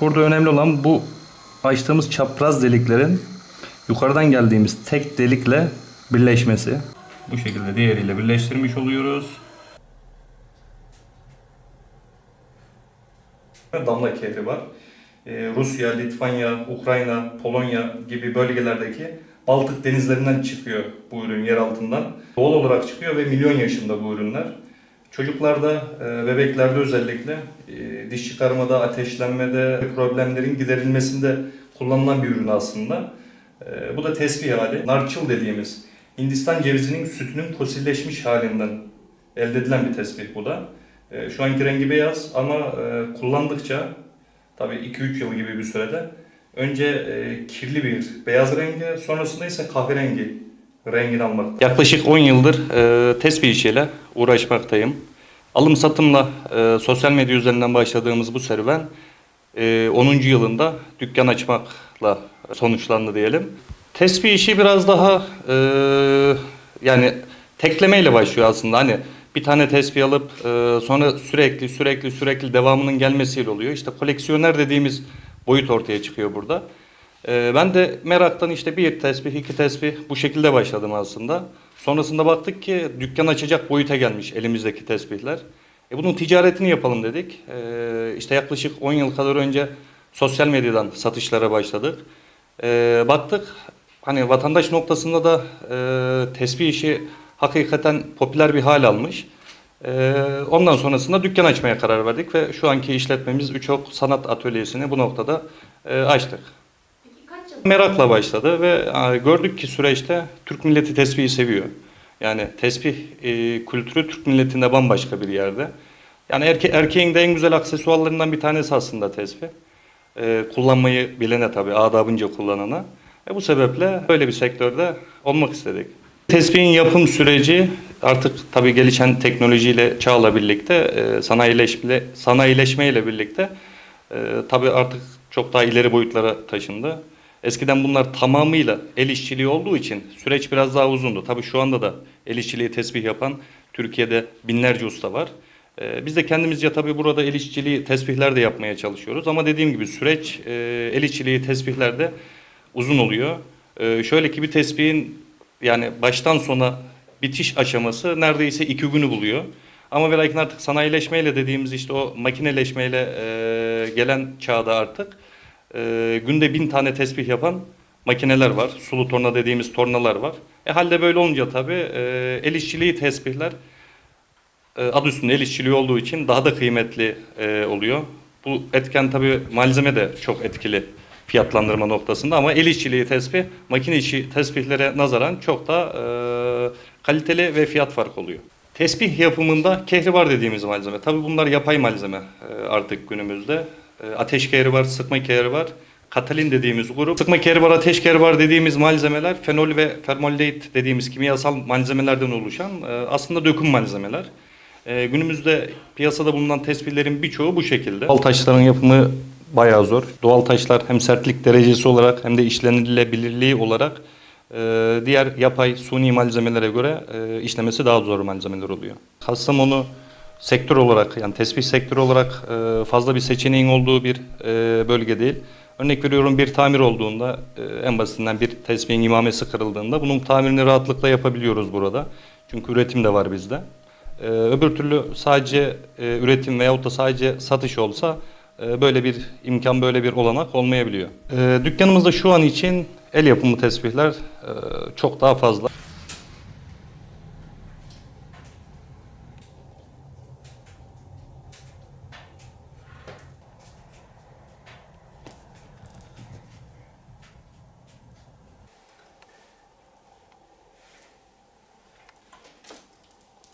Burada önemli olan bu açtığımız çapraz deliklerin yukarıdan geldiğimiz tek delikle birleşmesi. Bu şekilde diğeriyle birleştirmiş oluyoruz. Damla kehri var. Ee, Rusya, Litvanya, Ukrayna, Polonya gibi bölgelerdeki Baltık denizlerinden çıkıyor bu ürün yer altından. Doğal olarak çıkıyor ve milyon yaşında bu ürünler. Çocuklarda, e, bebeklerde özellikle e, diş çıkarmada, ateşlenmede, problemlerin giderilmesinde kullanılan bir ürün aslında. E, Bu da tesbih hali. Narçıl dediğimiz Hindistan cevizinin sütünün fosilleşmiş halinden elde edilen bir tesbih bu da. Şu anki rengi beyaz ama kullandıkça tabii 2-3 yıl gibi bir sürede önce kirli bir beyaz rengi sonrasında ise kahverengi rengini almak. Yaklaşık 10 yıldır e, tesbih işiyle uğraşmaktayım. Alım satımla e, sosyal medya üzerinden başladığımız bu serüven e, 10. yılında dükkan açmakla sonuçlandı diyelim. Tesbih işi biraz daha e, yani teklemeyle başlıyor aslında. Hani bir tane tesbih alıp e, sonra sürekli sürekli sürekli devamının gelmesiyle oluyor. İşte koleksiyoner dediğimiz boyut ortaya çıkıyor burada. E, ben de meraktan işte bir tesbih, iki tesbih bu şekilde başladım aslında. Sonrasında baktık ki dükkan açacak boyuta gelmiş elimizdeki tesbihler. E bunun ticaretini yapalım dedik. E, işte yaklaşık 10 yıl kadar önce sosyal medyadan satışlara başladık. E, baktık hani vatandaş noktasında da e, tesbih işi hakikaten popüler bir hal almış. E, ondan sonrasında dükkan açmaya karar verdik ve şu anki işletmemiz Üçok Sanat Atölyesi'ni bu noktada e, açtık. Merakla başladı ve e, gördük ki süreçte Türk milleti tesbihi seviyor. Yani tesbih e, kültürü Türk milletinde bambaşka bir yerde. Yani erke, erkeğin de en güzel aksesuarlarından bir tanesi aslında tesbih. E, kullanmayı bilene tabii, adabınca kullanana. E, bu sebeple böyle bir sektörde olmak istedik. Tesbihin yapım süreci artık tabii gelişen teknolojiyle çağla birlikte, e, sanayileşme, sanayileşmeyle birlikte e, tabii artık çok daha ileri boyutlara taşındı. Eskiden bunlar tamamıyla el işçiliği olduğu için süreç biraz daha uzundu. Tabii şu anda da el işçiliği tesbih yapan Türkiye'de binlerce usta var. Ee, biz de kendimizce tabii burada el işçiliği tesbihler de yapmaya çalışıyoruz. Ama dediğim gibi süreç e, el işçiliği tesbihlerde uzun oluyor. Ee, şöyle ki bir tesbihin yani baştan sona bitiş aşaması neredeyse iki günü buluyor. Ama ve artık sanayileşmeyle dediğimiz işte o makineleşmeyle e, gelen çağda artık e, günde bin tane tesbih yapan makineler var. Sulu torna dediğimiz tornalar var. E halde böyle olunca tabii e, el işçiliği tesbihler e, adı üstünde el işçiliği olduğu için daha da kıymetli e, oluyor. Bu etken tabii malzeme de çok etkili fiyatlandırma noktasında ama el işçiliği tesbih makine işi tesbihlere nazaran çok daha e, kaliteli ve fiyat farkı oluyor. Tesbih yapımında kehribar dediğimiz malzeme. Tabii bunlar yapay malzeme e, artık günümüzde. E, ateş kehri var, sıkma kehri var. Katalin dediğimiz grup. Sıkma kehri var, ateş kehri var dediğimiz malzemeler fenol ve formaldehit dediğimiz kimyasal malzemelerden oluşan e, aslında döküm malzemeler. E, günümüzde piyasada bulunan tespihlerin birçoğu bu şekilde. Doğal taşların yapımı bayağı zor. Doğal taşlar hem sertlik derecesi olarak hem de işlenilebilirliği olarak e, diğer yapay suni malzemelere göre işlemesi daha zor malzemeler oluyor. Kastamonu sektör olarak yani tespih sektörü olarak e, fazla bir seçeneğin olduğu bir e, bölge değil. Örnek veriyorum bir tamir olduğunda e, en basitinden bir tespihin imamesi kırıldığında bunun tamirini rahatlıkla yapabiliyoruz burada. Çünkü üretim de var bizde. Ee, öbür türlü sadece e, üretim veyahut da sadece satış olsa e, böyle bir imkan, böyle bir olanak olmayabiliyor. E, dükkanımızda şu an için el yapımı tesbihler e, çok daha fazla.